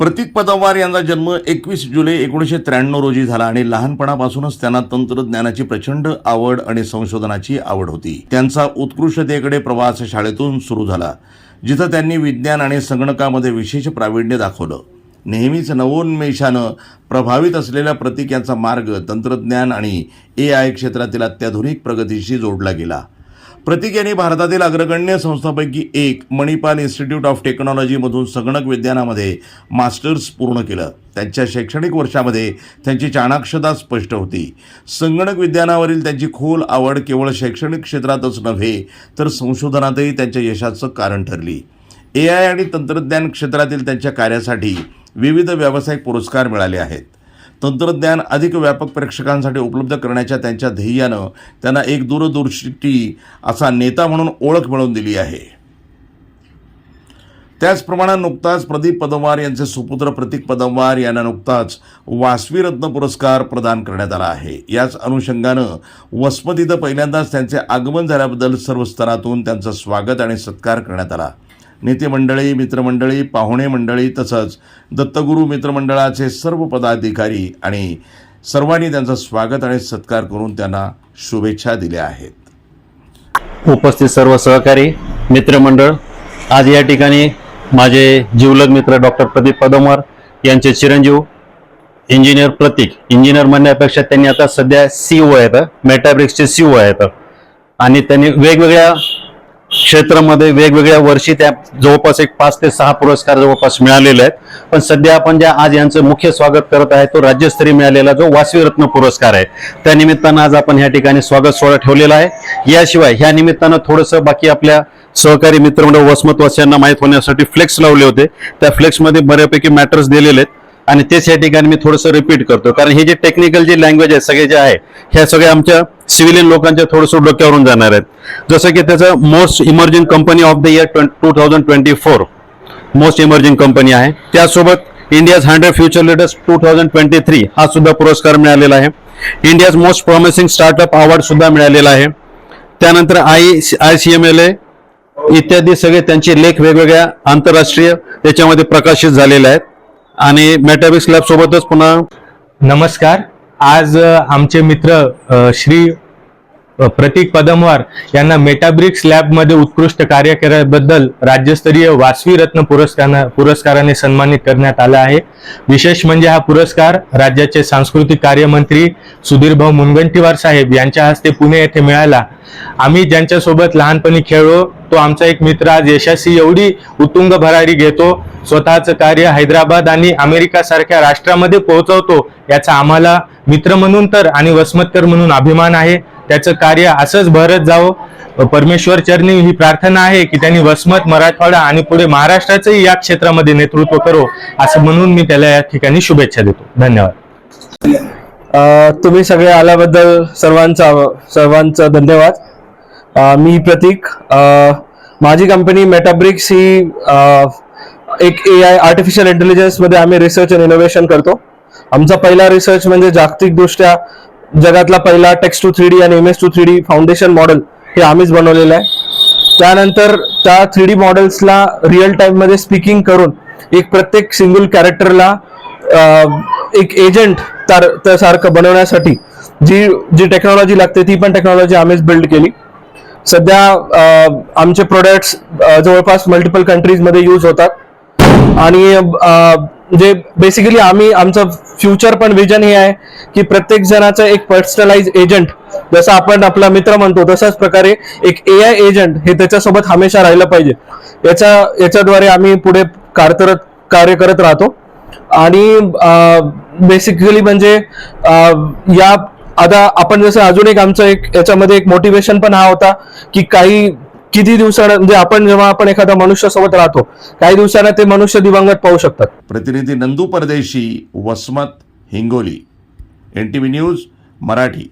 प्रतीक पदमवार यांचा जन्म एकवीस जुलै एकोणीसशे त्र्याण्णव रोजी झाला आणि लहानपणापासूनच त्यांना तंत्रज्ञानाची प्रचंड आवड आणि संशोधनाची आवड होती. त्यांचा उत्कृष्टतेकडे प्रवास शाळेतून सुरू झाला जिथं त्यांनी विज्ञान आणि संगणकामध्ये विशेष प्रावीण्य दाखवलं. नेहमीच नवोन्मेषानं प्रभावित असलेल्या प्रतीक यांचा मार्ग तंत्रज्ञान आणि ए आय क्षेत्रातील अत्याधुनिक प्रगतीशी जोडला गेला. प्रतीक यांनी भारतातील अग्रगण्य संस्थांपैकी एक मणिपाल इन्स्टिट्यूट ऑफ टेक्नॉलॉजीमधून संगणक विज्ञानामध्ये मास्टर्स पूर्ण केलं. त्यांच्या शैक्षणिक वर्षामध्ये त्यांची चाणाक्षता स्पष्ट होती. संगणक विज्ञानावरील त्यांची खोल आवड केवळ शैक्षणिक क्षेत्रातच नव्हे तर संशोधनातही त्यांच्या यशाचं कारण ठरली. ए आय आणि तंत्रज्ञान क्षेत्रातील त्यांच्या कार्यासाठी विविध व्यावसायिक पुरस्कार मिळाले आहेत. तंत्रज्ञान अधिक व्यापक प्रेक्षकांसाठी उपलब्ध करण्याच्या त्यांच्या ध्येयानं त्यांना एक दूरदृष्टी असा नेता म्हणून ओळख मिळवून दिली आहे. त्याचप्रमाणे नुकताच प्रदीप पदमवार यांचे सुपुत्र प्रतीक पदमवार यांना नुकताच वासवी रत्न पुरस्कार प्रदान करण्यात आला आहे. याच अनुषंगानं वसमत इथं पहिल्यांदाच त्यांचे आगमन झाल्याबद्दल सर्व स्तरातून त्यांचं स्वागत आणि सत्कार करण्यात आला. नेते मंडळी मित्रमंडळी पाहुणे मंडळी तसंच दत्तगुरू मित्रमंडळाचे सर्व पदाधिकारी आणि सर्वांनी त्यांचं स्वागत आणि सत्कार करून त्यांना शुभेच्छा दिल्या आहेत. उपस्थित सर्व सहकारी मित्रमंडळ आज या ठिकाणी माझे जीवलग मित्र डॉक्टर प्रदीप पदमवार यांचे चिरंजीव इंजिनियर प्रतीक. इंजिनियर म्हणण्यापेक्षा त्यांनी आता सध्या सी ओ आहेत मेटाब्रिक्सचे ओ आहेत. आणि त्यांनी वेगवेगळ्या क्षेत्रामध्ये वेगवेगळ्या वर्षी त्या जवळपास एक पाच ते सहा पुरस्कार जवळपास मिळालेले आहेत. पण सध्या आपण ज्या आज यांचं मुख्य स्वागत करत आहे तो राज्यस्तरीय मिळालेला जो वासवी रत्न पुरस्कार आहे त्या निमित्तानं आज आपण ह्या ठिकाणी स्वागत सोहळा ठेवलेला आहे. याशिवाय ह्या निमित्तानं थोडंसं बाकी आपल्या सहकारी मित्रमंडळ वसमतवासियांना माहीत होण्यासाठी फ्लेक्स लावले होते. त्या फ्लेक्समध्ये बऱ्यापैकी मॅटर्स दिलेले आहेत. आणि तेच या ठिकाणी मी थोडंसं रिपीट करतो. कारण हे जे टेक्निकल जे लँग्वेज आहे सगळे जे आहे ह्या सगळ्या आमच्या सिव्हिलियन लोकांच्या थोडंसं डोक्यावरून जाणार आहेत. जसं की त्याचं most emerging company of the year two thousand twenty four most emerging company आहे. त्यासोबत India's hundred future leaders two thousand twenty three हा सुद्धा पुरस्कार मिळालेला आहे. India's most promising startup award सुद्धा मिळालेला आहे. त्यानंतर I I C M L A इत्यादी सगळे त्यांचे लेख वेगवेगळ्या आंतरराष्ट्रीय याच्यामध्ये प्रकाशित झालेले आहेत. आणि मेटाबिक्स लॅब सोबतच पुन्हा नमस्कार. आज आमचे मित्र श्री प्रतीक पदमवार यांना मेटाब्रिक्स लॅबमध्ये उत्कृष्ट कार्य केल्याबद्दल राज्यस्तरीय वासवी रत्न पुरस्कार पुरस्काराने सन्मानित करण्यात आला आहे. विशेष म्हणजे हा पुरस्कार राज्याचे सांस्कृतिक कार्यमंत्री सुधीरभाऊ मुनगंटीवार साहेब यांच्या हस्ते पुणे येथे मिळाला. आम्ही ज्यांच्यासोबत लहानपणी खेळलो तो आमचा एक मित्र आज यशस्वी एवढी उत्तुंग भरारी घेतो स्वतःचं कार्य हैदराबाद आणि अमेरिका सारख्या राष्ट्रामध्ये पोहोचवतो याचा आम्हाला मित्र म्हणून तर आणि वसमतकर म्हणून अभिमान आहे. त्याचं कार्य असंच भरत जावं. परमेश्वर चरणी ही प्रार्थना आहे की त्यांनी वसमत मराठवाडा आणि पुढे महाराष्ट्राचंही या क्षेत्रामध्ये नेतृत्व करो असं म्हणून मी त्याला या ठिकाणी शुभेच्छा देतो. धन्यवाद. तुम्ही सगळे आल्याबद्दल सर्वांचा सर्वांचा धन्यवाद. मी प्रतीक. माझी कंपनी मेटाब्रिक्स ही एक ए आय आर्टिफिशियल इंटेलिजन्समध्ये आम्ही रिसर्च अँड इनोव्हेशन करतो. आमचा पहिला रिसर्च म्हणजे जागतिकदृष्ट्या जगातला पहिला टेक्स्ट टू थ्री डी आणि M S to three D foundation model हे आम्हीच बनवलेलं आहे. त्यानंतर त्या थ्री डी मॉडेल्सला रिअल टाईममध्ये स्पीकिंग करून एक प्रत्येक सिंगल कॅरेक्टरला एक एजंट तर सारखं बनवण्यासाठी जी जी टेक्नॉलॉजी लागते ती पण टेक्नॉलॉजी आम्हीच बिल्ड केली. सध्या आमचे प्रोडक्ट्स जवळपास मल्टिपल कंट्रीजमध्ये यूज होतात. आणि म्हणजे जे बेसिकली आम्ही आमचं फ्युचर पण विजन हे आहे की प्रत्येक जणाचं एक पर्सनलाइज एजंट जसं आपण आपला मित्र म्हणतो तशाच प्रकारे एक ए आय एजंट हे त्याच्यासोबत हमेशा राहिलं पाहिजे. याच्या याच्याद्वारे आम्ही पुढे कारतरत कार्य करत राहतो. आणि बेसिकली म्हणजे या आता आपण जसं अजून एक आमचं एक याच्यामध्ये एक मोटिवेशन पण हा होता की काही किती दिवसानं म्हणजे आपण जेव्हा आपण एखाद्या मनुष्यासोबत राहतो काही दिवसानं ते मनुष्य दिवंगत पाहू शकतात. प्रतिनिधी Nandu Pardeshi Vasmat Hingoli N T V news Marathi.